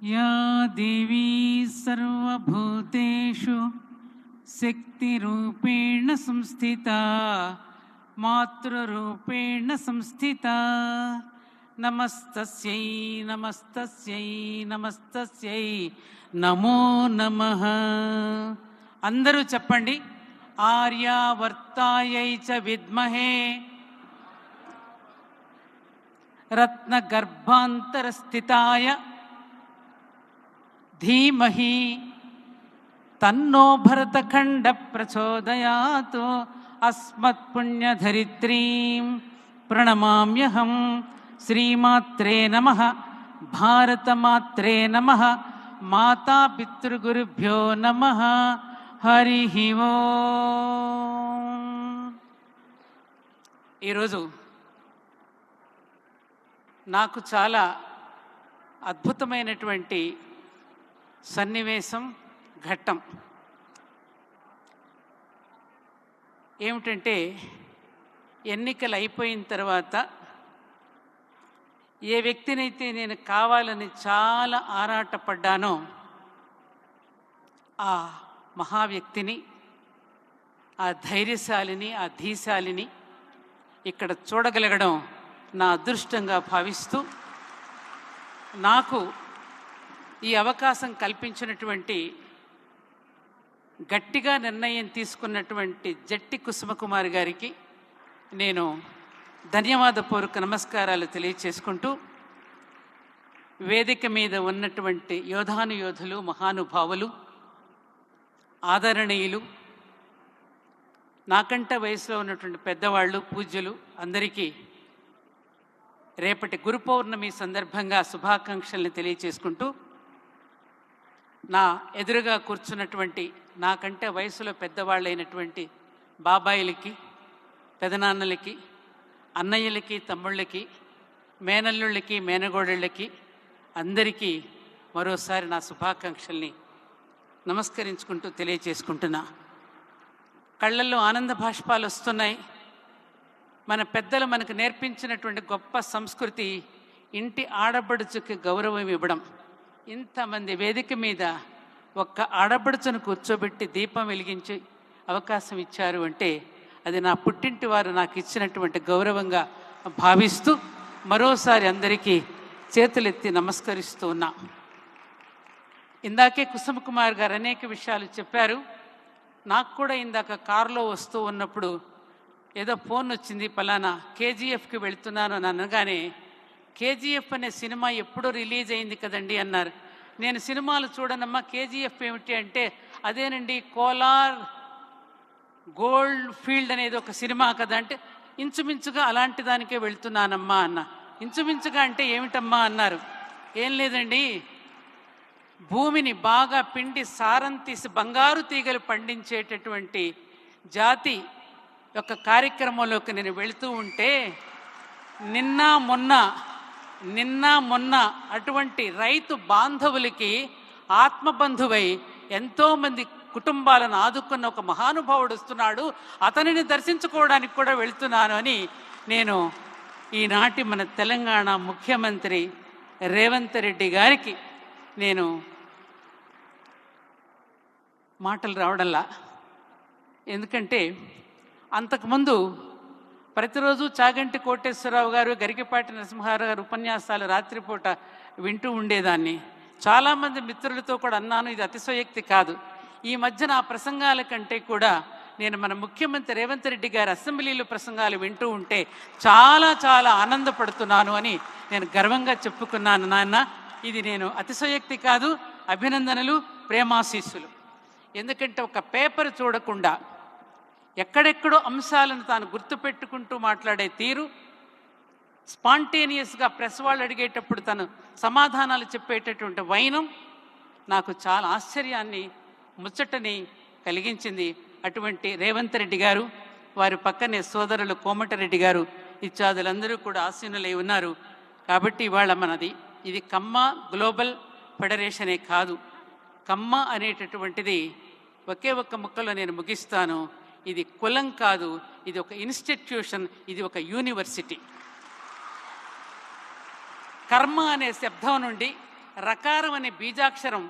या देवी सर्वभूतेषु शक्तिरूपेण संस्थिता मातृरूपेण संस्थिता నమస్తస్యై నమస్తస్యై నమస్తస్యై నమో నమః అందరూ చెప్పండి ఆర్యావర్తాయై చ విద్మహే రత్నగర్భాంతరస్థితాయ ధీమహి తన్నో భరతఖండ ప్రచోదయాతు అస్మత్పుణ్యధరిత్రీం ప్రణమామ్యహం శ్రీమాత్రే నమ భారతమాత్రే నమ మాతాపితృగురుభ్యో నమ హరి ఓం. ఈరోజు నాకు చాలా అద్భుతమైనటువంటి సన్నివేశం ఘట్టం. ఏమిటంటే ఎన్నికలు అయిపోయిన తర్వాత ఏ వ్యక్తినైతే నేను కావాలని చాలా ఆరాటపడ్డానో ఆ మహా వ్యక్తిని ఆ ధైర్యశాలిని ఆ ధీశాలిని ఇక్కడ చూడగలగడం నా అదృష్టంగా భావిస్తూ నాకు ఈ అవకాశం కల్పించినటువంటి గట్టిగా నిర్ణయం తీసుకున్నటువంటి జట్టి కుసుమకుమారి గారికి నేను ధన్యవాదపూర్వక నమస్కారాలు తెలియచేసుకుంటూ వేదిక మీద ఉన్నటువంటి యోధానుయోధులు మహానుభావులు ఆదరణీయులు నాకంట వయసులో ఉన్నటువంటి పెద్దవాళ్ళు పూజ్యులు అందరికీ రేపటి గురు పౌర్ణమి సందర్భంగా శుభాకాంక్షల్ని తెలియచేసుకుంటూ నా ఎదురుగా కూర్చున్నటువంటి నాకంటే వయసులో పెద్దవాళ్ళైనటువంటి బాబాయిలకి పెదనాన్నలకి అన్నయ్యలకి తమ్ముళ్ళకి మేనల్లుళ్ళకి మేనగోడళ్ళకి అందరికీ మరోసారి నా శుభాకాంక్షల్ని నమస్కరించుకుంటూ తెలియచేసుకుంటున్నా. కళ్ళల్లో ఆనంద భాష్పాలు వస్తున్నాయి. మన పెద్దలు మనకు నేర్పించినటువంటి గొప్ప సంస్కృతి ఇంటి ఆడబడుచుకి గౌరవం ఇవ్వడం. ఇంతమంది వేదిక మీద ఒక్క ఆడపడుచును కూర్చోబెట్టి దీపం వెలిగించి అవకాశం ఇచ్చారు అంటే అది నా పుట్టింటి వారు నాకు ఇచ్చినటువంటి గౌరవంగా భావిస్తూ మరోసారి అందరికీ చేతులెత్తి నమస్కరిస్తూ ఉన్నా. ఇందాకే కుసుమ కుమార్ గారు అనేక విషయాలు చెప్పారు. నాకు కూడా ఇందాక కారులో వస్తూ ఉన్నప్పుడు ఏదో ఫోన్ వచ్చింది పలానా కేజీఎఫ్కి వెళ్తున్నాను అని అనగానే కేజీఎఫ్ అనే సినిమా ఎప్పుడో రిలీజ్ అయింది కదండి అన్నారు. నేను సినిమాలు చూడనమ్మా కేజీఎఫ్ ఏమిటి అంటే అదేనండి కోలార్ గోల్డ్ ఫీల్డ్ అనేది ఒక సినిమా కదా అంటే ఇంచుమించుగా అలాంటి దానికే వెళ్తున్నానమ్మా అన్న. ఇంచుమించుగా అంటే ఏమిటమ్మా అన్నారు. ఏం లేదండి భూమిని బాగా పిండి సారం తీసి బంగారు తీగలు పండించేటటువంటి జాతి యొక్క కార్యక్రమంలోకి నేను వెళుతూ ఉంటే నిన్న మొన్న నిన్న మొన్న అటువంటి రైతు బాంధవులకి ఆత్మబంధువై ఎంతోమంది కుటుంబాలను ఆదుకున్న ఒక మహానుభావుడు వస్తున్నాడు. అతనిని దర్శించుకోవడానికి కూడా వెళ్తున్నాను అని నేను ఈనాటి మన తెలంగాణ ముఖ్యమంత్రి రేవంత్ రెడ్డి గారికి నేను మాటలు రావడంలా. ఎందుకంటే అంతకుముందు ప్రతిరోజు చాగంటి కోటేశ్వరరావు గారు గరికపాటి నరసింహారావు గారు ఉపన్యాసాలు రాత్రిపూట వింటూ ఉండేదాన్ని. చాలామంది మిత్రులతో కూడా అన్నాను ఇది అతిశయోక్తి కాదు. ఈ మధ్యన ఆ ప్రసంగాల కంటే కూడా నేను మన ముఖ్యమంత్రి రేవంత్ రెడ్డి గారి అసెంబ్లీలో ప్రసంగాలు వింటూ ఉంటే చాలా చాలా ఆనందపడుతున్నాను అని నేను గర్వంగా చెప్పుకున్నాను నాన్న. ఇది నేను అతిశయోక్తి కాదు అభినందనలు ప్రేమాశీస్సులు. ఎందుకంటే ఒక పేపర్ చూడకుండా ఎక్కడెక్కడో అంశాలను తాను గుర్తుపెట్టుకుంటూ మాట్లాడే తీరు స్పాంటేనియస్గా ప్రెస్ వాళ్ళు అడిగేటప్పుడు తను సమాధానాలు చెప్పేటటువంటి వైనం నాకు చాలా ఆశ్చర్యాన్ని ముచ్చటని కలిగించింది. అటువంటి రేవంత్ రెడ్డి గారు వారి పక్కనే సోదరులు కోమటిరెడ్డి గారు ఇత్యాదులందరూ కూడా ఆసీనులై ఉన్నారు. కాబట్టి ఇవాళ మనది ఇది కమ్మ గ్లోబల్ ఫెడరేషనే కాదు. కమ్మ అనేటటువంటిది ఒకే ఒక్క ముక్కలో నేను ముగిస్తాను. ఇది కులం కాదు ఇది ఒక ఇన్స్టిట్యూషన్ ఇది ఒక యూనివర్సిటీ కర్మ అనే శబ్దం నుండి రకారం అనే బీజాక్షరం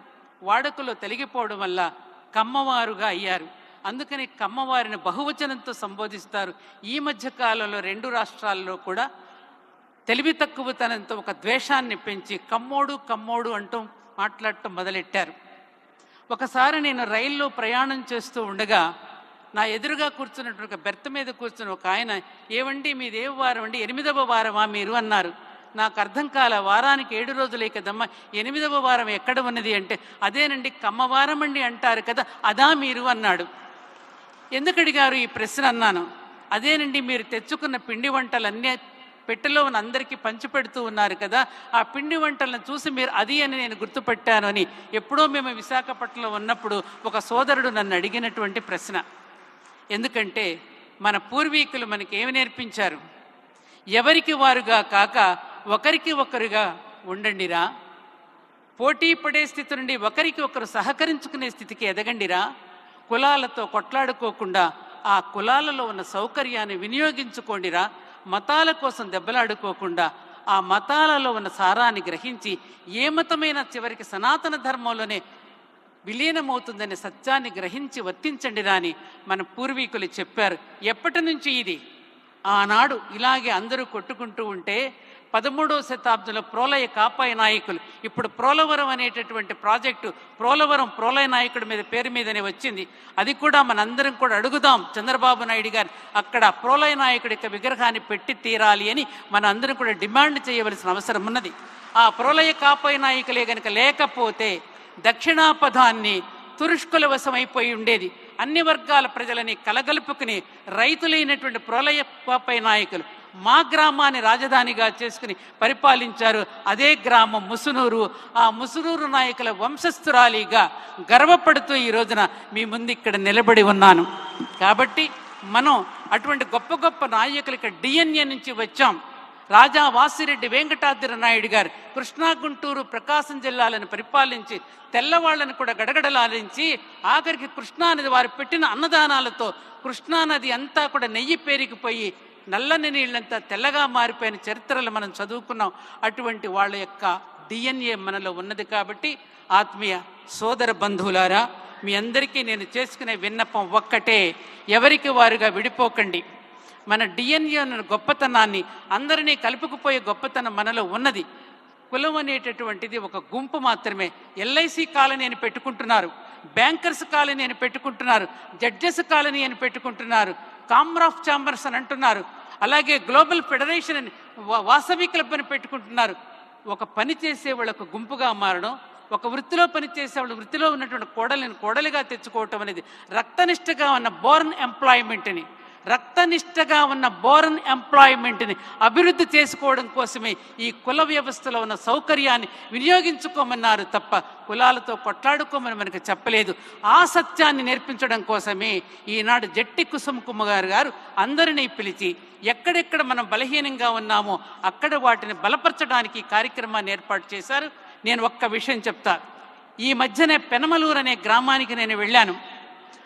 వాడుకలో తొలగిపోవడం వల్ల కమ్మవారుగా అయ్యారు. అందుకని కమ్మవారిని బహువచనంతో సంబోధిస్తారు. ఈ మధ్య కాలంలో రెండు రాష్ట్రాల్లో కూడా తెలివి తక్కువతనంతో ఒక ద్వేషాన్ని పెంచి కమ్మోడు కమ్మోడు అంటూ మాట్లాడటం మొదలెట్టారు. ఒకసారి నేను రైల్లో ప్రయాణం చేస్తూ ఉండగా నా ఎదురుగా కూర్చున్నటువంటి ఒక బెర్త్ మీద కూర్చుని ఒక ఆయన ఏవండి మీది ఏ వారం అండి ఎనిమిదవ వారమా మీరు? అన్నారు. నాకు అర్థం కాల వారానికి ఏడు రోజులే కదమ్మా ఎనిమిదవ వారం ఎక్కడ ఉన్నది అంటే అదేనండి కమ్మవారం అండి అంటారు కదా అదా మీరు? అన్నాడు. ఎందుకు అడిగారు ఈ ప్రశ్న అన్నాను. అదేనండి మీరు తెచ్చుకున్న పిండి వంటలన్నీ పెట్టెలో ఉన్న అందరికీ పంచిపెడుతూ ఉన్నారు కదా ఆ పిండి వంటలను చూసి మీరు అది అని నేను గుర్తుపెట్టాను అని ఎప్పుడో మేము విశాఖపట్నంలో ఉన్నప్పుడు ఒక సోదరుడు నన్ను అడిగినటువంటి ప్రశ్న. ఎందుకంటే మన పూర్వీకులు మనకి ఏమి నేర్పించారు? ఎవరికి వారుగా కాక ఒకరికి ఒకరుగా ఉండండిరా? పోటీ పడే స్థితి నుండి ఒకరికి ఒకరు సహకరించుకునే స్థితికి ఎదగండిరా? కులాలతో కొట్లాడుకోకుండా ఆ కులాలలో ఉన్న సౌకర్యాన్ని వినియోగించుకోండిరా? మతాల కోసం దెబ్బలాడుకోకుండా ఆ మతాలలో ఉన్న సారాన్ని గ్రహించి ఏ మతమైన చివరికి సనాతన ధర్మంలోనే విలీనమవుతుందనే సత్యాన్ని గ్రహించి వర్తించండి దాని మన పూర్వీకులు చెప్పారు. ఎప్పటి నుంచి ఇది? ఆనాడు ఇలాగే అందరూ కొట్టుకుంటూ ఉంటే పదమూడవ శతాబ్దంలో ప్రోలయ కాపాయ నాయకులు. ఇప్పుడు ప్రోలవరం అనేటటువంటి ప్రాజెక్టు ప్రోలవరం ప్రోలయ నాయకుడి మీద పేరు మీదనే వచ్చింది. అది కూడా మనందరం కూడా అడుగుదాం చంద్రబాబు నాయుడు గారు. అక్కడ ప్రోలయ నాయకుడి యొక్క విగ్రహాన్ని పెట్టి తీరాలి అని మన అందరం కూడా డిమాండ్ చేయవలసిన అవసరం ఉన్నది. ఆ ప్రోలయ కాపాయ నాయకులే గనుక లేకపోతే దక్షిణాపథాన్ని తురుష్కుల వశమైపోయి ఉండేది. అన్ని వర్గాల ప్రజలని కలగలుపుకుని రైతులైనటువంటి ప్రోలయ నాయకులు మా గ్రామాన్ని రాజధానిగా చేసుకుని పరిపాలించారు. అదే గ్రామం ముసునూరు. ఆ ముసునూరు నాయకుల వంశస్థురాలిగా గర్వపడుతూ ఈ రోజున మీ ముందు ఇక్కడ నిలబడి ఉన్నాను. కాబట్టి మనం అటువంటి గొప్ప గొప్ప నాయకులకి డిఎన్ఏ నుంచి వచ్చాం. రాజా వాసిరెడ్డి వెంకటాద్రి నాయుడు గారు కృష్ణా గుంటూరు ప్రకాశం జిల్లాలను పరిపాలించి తెల్లవాళ్ళను కూడా గడగడలాడించి ఆఖరికి కృష్ణానది వారు పెట్టిన అన్నదానాలతో కృష్ణానది అంతా కూడా నెయ్యి పేరుకుపోయి నల్లని నీళ్ళంతా తెల్లగా మారిపోయిన చరిత్రలు మనం చదువుకున్నాం. అటువంటి వాళ్ళ యొక్క డిఎన్ఏ మనలో ఉన్నది కాబట్టి ఆత్మీయ సోదర బంధువులారా మీ అందరికీ నేను చేసుకునే విన్నపం ఒక్కటే. ఎవరికి వారుగా విడిపోకండి. మన డిఎన్ఏ గొప్పతనాన్ని అందరినీ కలుపుకుపోయే గొప్పతనం మనలో ఉన్నది. కులం అనేటటువంటిది ఒక గుంపు మాత్రమే. ఎల్ఐసి కాలనీ అని పెట్టుకుంటున్నారు. బ్యాంకర్స్ కాలనీ అని పెట్టుకుంటున్నారు. జడ్జెస్ కాలనీ అని పెట్టుకుంటున్నారు. కామర్ ఆఫ్ చాంబర్స్ అని అంటున్నారు. అలాగే గ్లోబల్ ఫెడరేషన్ అని వాసవి క్లబ్ అని పెట్టుకుంటున్నారు. ఒక పని చేసే వాళ్ళకు గుంపుగా మారడం ఒక వృత్తిలో పనిచేసే వాళ్ళు వృత్తిలో ఉన్నటువంటి కోడలిని కోడలిగా తెచ్చుకోవటం అనేది రక్తనిష్టగా ఉన్న బోర్న్ ఎంప్లాయ్మెంట్ని రక్తనిష్టగా ఉన్న బోరన్ ఎంప్లాయ్మెంట్ని అభివృద్ధి చేసుకోవడం కోసమే ఈ కుల వ్యవస్థలో ఉన్న సౌకర్యాన్ని వినియోగించుకోమన్నారు తప్ప కులాలతో కొట్లాడుకోమని మనకు చెప్పలేదు. ఆ సత్యాన్ని నేర్పించడం కోసమే ఈనాడు జట్టి కుసుమ కుమార్ గారు అందరినీ పిలిచి ఎక్కడెక్కడ మనం బలహీనంగా ఉన్నామో అక్కడ వాటిని బలపరచడానికి కార్యక్రమాన్ని ఏర్పాటు చేశారు. నేను ఒక్క విషయం చెప్తా. ఈ మధ్యనే పెనమలూరు అనే గ్రామానికి నేను వెళ్ళాను.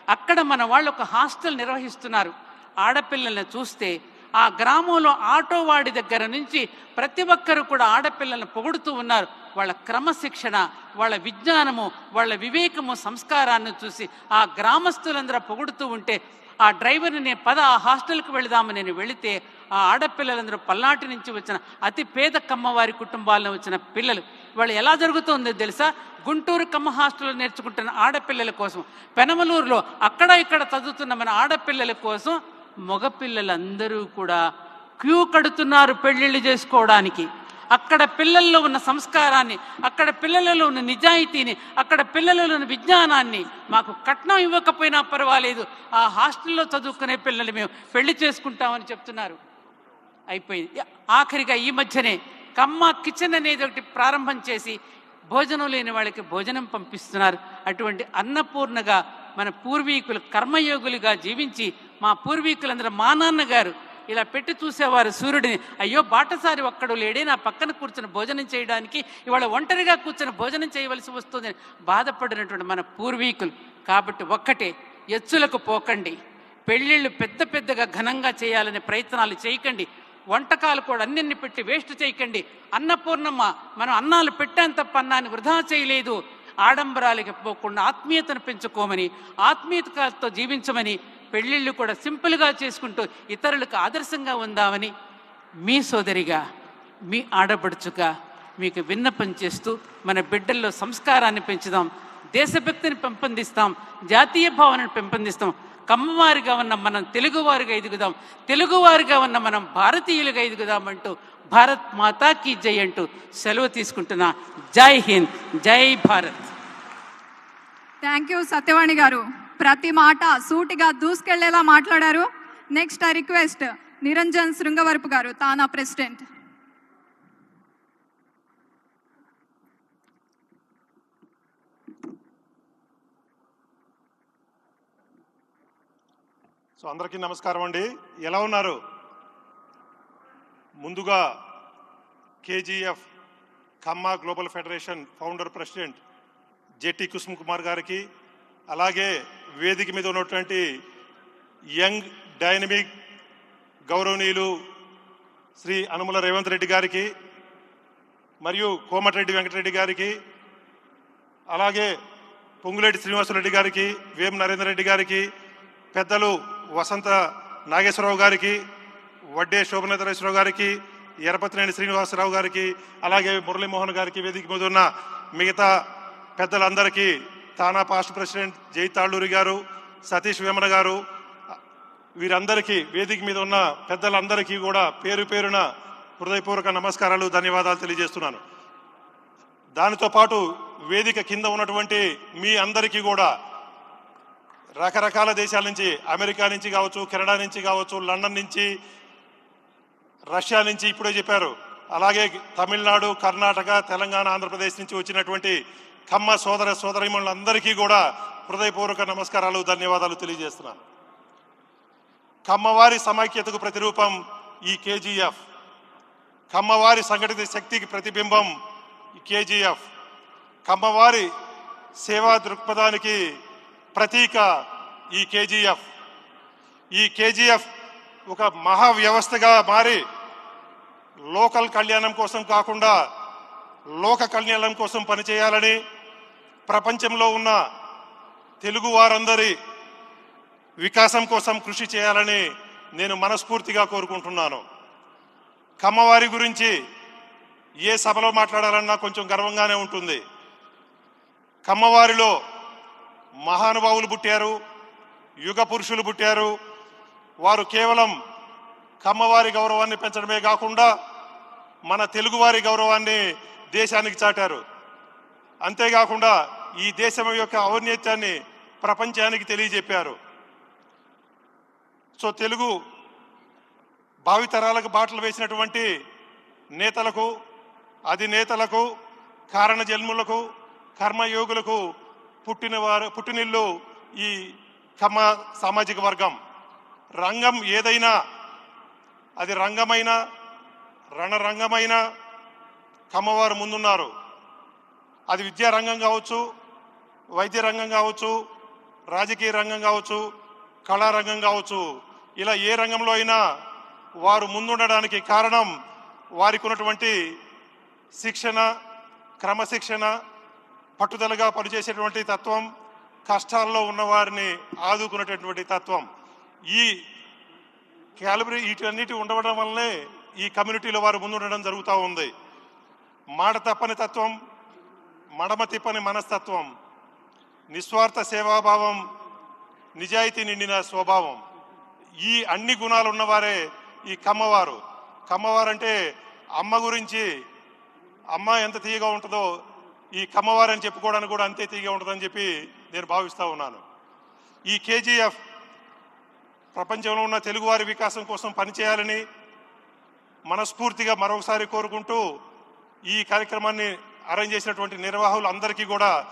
అక్కడ మన వాళ్ళు ఒక హాస్టల్ నిర్వహిస్తున్నారు. ఆడపిల్లల్ని చూస్తే ఆ గ్రామంలో ఆటో వాడి దగ్గర నుంచి ప్రతి ఒక్కరు కూడా ఆడపిల్లల్ని పొగుడుతూ ఉన్నారు. వాళ్ళ క్రమశిక్షణ వాళ్ళ విజ్ఞానము వాళ్ళ వివేకము సంస్కారాన్ని చూసి ఆ గ్రామస్తులందరూ పొగుడుతూ ఉంటే ఆ డ్రైవర్ని నేను పద ఆ హాస్టల్కి వెళదామని నేను వెళితే ఆ ఆడపిల్లలందరూ పల్నాటి నుంచి వచ్చిన అతి పేద కమ్మవారి కుటుంబాలను వచ్చిన పిల్లలు. వాళ్ళు ఎలా జరుగుతుందో తెలుసా? గుంటూరు కమ్మ హాస్టల్లో నేర్చుకుంటున్న ఆడపిల్లల కోసం పెనమలూరులో అక్కడ ఇక్కడ చదువుతున్న మన ఆడపిల్లల కోసం మగపిల్లలందరూ కూడా క్యూ కడుతున్నారు పెళ్ళిళ్ళు చేసుకోవడానికి. అక్కడ పిల్లల్లో ఉన్న సంస్కారాన్ని అక్కడ పిల్లలలో ఉన్న నిజాయితీని అక్కడ పిల్లలలో ఉన్న విజ్ఞానాన్ని మాకు కట్నం ఇవ్వకపోయినా పర్వాలేదు. ఆ హాస్టల్లో చదువుకునే పిల్లలు మేము పెళ్ళి చేసుకుంటామని చెప్తున్నారు. అయిపోయింది. ఆఖరిగా ఈ మధ్యనే కమ్మ కిచెన్ అనేది ఒకటి ప్రారంభం చేసి భోజనం లేని వాళ్ళకి భోజనం పంపిస్తున్నారు. అటువంటి అన్నపూర్ణగా మన పూర్వీకులు కర్మయోగులుగా జీవించి మా పూర్వీకులందరూ మా నాన్నగారు ఇలా పెట్టి చూసేవారు సూర్యుడిని. అయ్యో బాటసారి ఒక్కడు లేడే నా పక్కన కూర్చుని భోజనం చేయడానికి ఇవాళ ఒంటరిగా కూర్చుని భోజనం చేయవలసి వస్తుందని బాధపడినటువంటి మన పూర్వీకులు. కాబట్టి ఒక్కటే ఎచ్చులకు పోకండి. పెళ్ళిళ్ళు పెద్ద పెద్దగా ఘనంగా చేయాలనే ప్రయత్నాలు చేయకండి. వంటకాలు కూడా అన్నిన్ని పెట్టి వేస్ట్ చేయకండి. అన్నపూర్ణమ్మ మనం అన్నాలు పెట్టాం తప్ప అన్నాన్ని వృధా చేయలేదు. ఆడంబరాలకి పోకుండా ఆత్మీయతను పెంచుకోమని ఆత్మీయతతో జీవించమని పెళ్ళిళ్ళు కూడా సింపుల్గా చేసుకుంటూ ఇతరులకు ఆదర్శంగా ఉందామని మీ సోదరిగా మీ ఆడపడుచుగా మీకు విన్నపం చేస్తూ మన బిడ్డల్లో సంస్కారాన్ని పెంచుదాం దేశభక్తిని పెంపొందిస్తాం జాతీయ భావనను పెంపొందిస్తాం కమ్మవారిగా ఉన్న మనం తెలుగువారిగా ఎదుగుదాం తెలుగువారిగా ఉన్న మనం భారతీయులుగా ఎదుగుదాం అంటూ భారత్ మాతాకి జై అంటూ సెలవు తీసుకుంటున్నా. జై హింద్ జై భారత్. థ్యాంక్ యూ సత్యవాణి గారు. ప్రతి మాట సూటిగా దూసుకెళ్ళేలా మాట్లాడారు? Next I request Niranjan Srungavarapu garu TANA president. So అందరికీ నమస్కారం అండి. ఎలా ఉన్నారు? ముందుగా KGF Khamma global federation founder president Jetti Kusum Kumar గారికి అలాగే వేదిక మీద ఉన్నటువంటి యంగ్ డైనమిక్ గౌరవనీయులు శ్రీ అనుమల రేవంత్ రెడ్డి గారికి మరియు కోమటిరెడ్డి వెంకటరెడ్డి గారికి అలాగే పొంగులేటి శ్రీనివాసరెడ్డి గారికి వేం నరేందర్ రెడ్డి గారికి పెద్దలు వసంత నాగేశ్వరరావు గారికి వడ్డే శోభనేతరేశ్వరరావు గారికి ఎరపతినేని శ్రీనివాసరావు గారికి అలాగే మురళీమోహన్ గారికి వేదిక మీద ఉన్న మిగతా పెద్దలందరికీ తానా పాస్ట్ ప్రెసిడెంట్ జై తాళ్ళూరి గారు సతీష్ వేమన గారు వీరందరికీ వేదిక మీద ఉన్న పెద్దలందరికీ కూడా పేరు పేరున హృదయపూర్వక నమస్కారాలు ధన్యవాదాలు తెలియజేస్తున్నాను. దానితో పాటు వేదిక కింద ఉన్నటువంటి మీ అందరికీ కూడా రకరకాల దేశాల నుంచి అమెరికా నుంచి కావచ్చు కెనడా నుంచి కావచ్చు లండన్ నుంచి రష్యా నుంచి ఇప్పుడే చెప్పారు. అలాగే తమిళనాడు కర్ణాటక తెలంగాణ ఆంధ్రప్రదేశ్ నుంచి వచ్చినటువంటి కమ్మ సోదర సోదరిమణులందరికీ కూడా హృదయపూర్వక నమస్కారాలు ధన్యవాదాలు తెలియజేస్తున్నాను. కమ్మవారి సమైక్యతకు ప్రతిరూపం ఈ కేజీఎఫ్. కమ్మవారి సంఘటిత శక్తికి ప్రతిబింబం ఈ కేజీఎఫ్. కమ్మవారి సేవా దృక్పథానికి ప్రతీక ఈ కేజీఎఫ్. ఈ కేజీఎఫ్ ఒక మహా వ్యవస్థగా మారి లోకల్ కళ్యాణం కోసం కాకుండా లోక కళ్యాణం కోసం పనిచేయాలని ప్రపంచంలో ఉన్న తెలుగు వారందరి వికాసం కోసం కృషి చేయాలని నేను మనస్ఫూర్తిగా కోరుకుంటున్నాను. కమ్మవారి గురించి ఏ సభలో మాట్లాడాలన్నా కొంచెం గర్వంగానే ఉంటుంది. కమ్మవారిలో మహానుభావులు పుట్టారు యుగ పురుషులు పుట్టారు. వారు కేవలం కమ్మవారి గౌరవాన్ని పెంచడమే కాకుండా మన తెలుగువారి గౌరవాన్ని దేశానికి చాటారు. అంతేకాకుండా ఈ దేశం యొక్క ఔన్నత్యాన్ని ప్రపంచానికి తెలియజెప్పారు. సో తెలుగు భావితరాలకు బాటలు వేసినటువంటి నేతలకు అధినేతలకు కారణ జన్ములకు కర్మయోగులకు పుట్టిన వారు పుట్టినిల్లు ఈ కమ్మ సామాజిక వర్గం. రంగం ఏదైనా అది రంగమైన రణరంగమైన కమ్మవారు ముందున్నారు. అది విద్యా రంగం కావచ్చు వైద్య రంగం కావచ్చు రాజకీయ రంగం కావచ్చు కళారంగం కావచ్చు. ఇలా ఏ రంగంలో అయినా వారు ముందుండడానికి కారణం వారికి ఉన్నటువంటి శిక్షణ క్రమశిక్షణ పట్టుదలగా పనిచేసేటువంటి తత్వం కష్టాల్లో ఉన్నవారిని ఆదుకునేటటువంటి తత్వం. ఈ క్యాలబరీ వీటన్నిటి ఉండడం వల్లనే ఈ కమ్యూనిటీలో వారు ముందుండడం జరుగుతూ ఉంది. మాట తప్పని తత్వం మడమ తిప్పని మనస్తత్వం నిస్వార్థ సేవాభావం నిజాయితీ నిండిన స్వభావం. ఈ అన్ని గుణాలు ఉన్నవారే ఈ కమ్మవారు. కమ్మవారంటే అమ్మ గురించి అమ్మ ఎంత తీయగా ఉంటుందో ఈ కమ్మవారని చెప్పుకోవడానికి కూడా అంతే తీయగా ఉంటుందని చెప్పి నేను భావిస్తూ ఉన్నాను. ఈ కేజీఎఫ్ ప్రపంచంలో ఉన్న తెలుగువారి వికాసం కోసం పనిచేయాలని మనస్ఫూర్తిగా మరొకసారి కోరుకుంటూ ఈ కార్యక్రమాన్ని అరేంజ్ చేసినటువంటి నిర్వాహకులు అందరికీ కూడా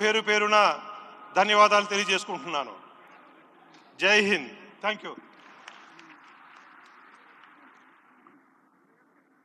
పేరు పేరున ధన్యవాదాలు తెలియజేసుకుంటున్నాను. జై హింద్. Thank you